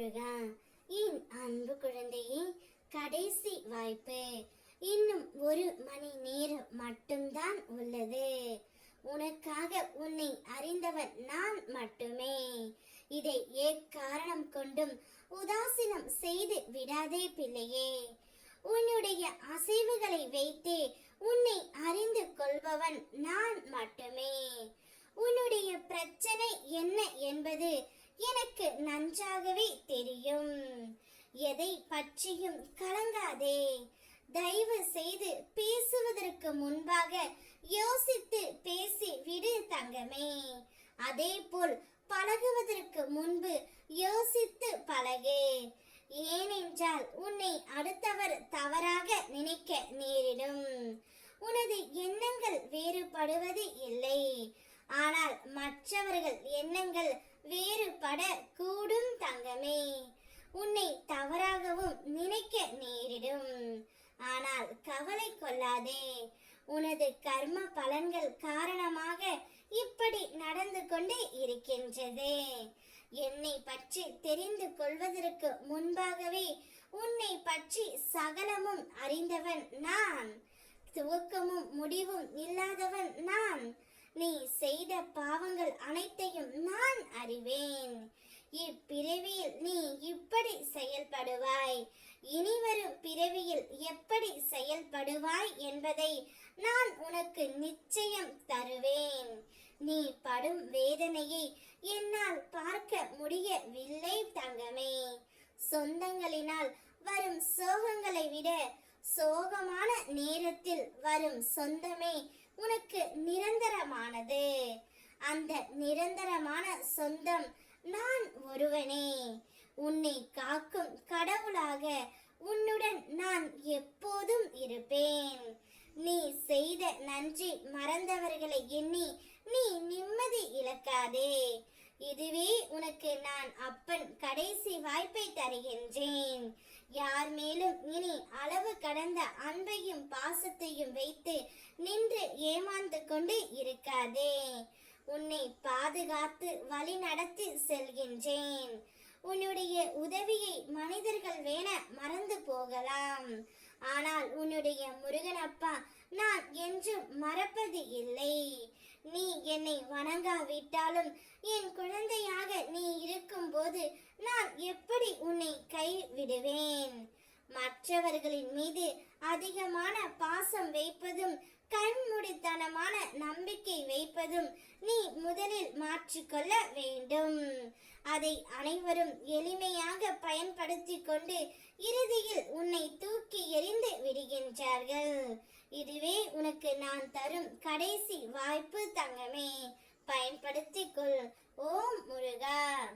முருகா என் அன்பு குழந்தையே கடைசி வாய்ப்பு. இன்னும் ஒரு மணி நேரம் மட்டும்தான் உள்ளது. உனக்காக உன்னை அறிந்தவன் நான் மட்டுமே. இதை எக்காரணம் கொண்டும் உதாசீனம் செய்து விடாதே பிள்ளையே. உன்னுடைய அசைவுகளை வைத்தே உன்னை அறிந்து கொள்பவன் நான் மட்டுமே. உன்னுடைய பிரச்சனை என்ன என்பது எனக்கு நன்றாகவே தெரியும். எதை பற்றியும் கலங்காதே. தயவு செய்து பேசுவதற்கு முன்பாக யோசித்து பேசி விடு தங்கமே. அதே போல் பழகுவதற்கு முன்பு யோசித்து பழகு. ஏனென்றால் உன்னை அடுத்தவர் தவறாக நினைக்க நேரிடும். உனது எண்ணங்கள் வேறுபடுவது இல்லை. ஆனால் மற்றவர்கள் எண்ணங்கள் வேறுபட கூடும் தங்கமே. உன்னை தவறாகவும் நினைக்க நேரிடும். ஆனால் கவலை கொள்ளாதே. உனது கர்ம பலன்கள் காரணமாக இப்படி நடந்து கொண்டே இருக்கின்றது. என்னை பற்றி தெரிந்து கொள்வதற்கு முன்பாகவே உன்னை பற்றி சகலமும் அறிந்தவன் நான். துவக்கமும் முடிவும் இல்லாதவன் நான். நீ செய்த பாவங்கள் அனைத்தையும் நான் அறிவேன். இப்பிறவியில் நீ இப்படி செயல்படுவாய். இனிவரும் பிறவியில் எப்படி செயல்படுவாய் என்பதை நான் உனக்கு நிச்சயம் தருவேன். நீ படும் வேதனையை என்னால் பார்க்க முடியவில்லை தங்கமே. சொந்தங்களினால் வரும் சோகங்களை விட சோகமான நேரத்தில் வரும் சொந்தமே உனக்கு நிரந்தரமானது. அந்த நிரந்தரமான சொந்தம் நான் ஒருவனே. உன்னை காக்கும் கடவுளாக உன்னுடன் நான் எப்போதும் இருப்பேன். நீ செய்த நன்றி மறந்தவர்களை எண்ணி நீ நிம்மதி இழக்காதே. இதுவே உனக்கு நான் அப்பன் கடைசி வாய்ப்பை தருகின்றேன். யார் மேலும் இனி அளவு கடந்த அன்பையும் பாசத்தையும் வைத்து நின்று ஏமாந்து கொண்டு இருக்காதே. உன்னை பாதுகாத்து வழி நடத்தி செல்கின்றேன். உன்னுடைய உதவியை மனிதர்கள் வேண மறந்து போகலாம். ஆனால் உன்னுடைய முருகனப்பா நான் என்றும் மறப்பது இல்லை. நீ என்னை வணங்காவிட்டாலும் என் குழந்தையாக நீ இருக்கும்போது நான் எப்படி உன்னை கைவிடுவேன்? மற்றவர்களின் மீது அதிகமான பாசம் வைப்பதும் கண்மூடித்தனமான நம்பிக்கை வைப்பதும் நீ முதலில் மாற்றிக்கொள்ள வேண்டும். அதை அனைவரும் எளிமையாக பயன்படுத்தி கொண்டு இறுதியில் உன்னை தூக்கி எறிந்து விடுகின்றார்கள். இதுவே உனக்கு நான் தரும் கடைசி வாய்ப்பு தங்கமே. பயன்படுத்திக்கொள் ஓம் முருகா!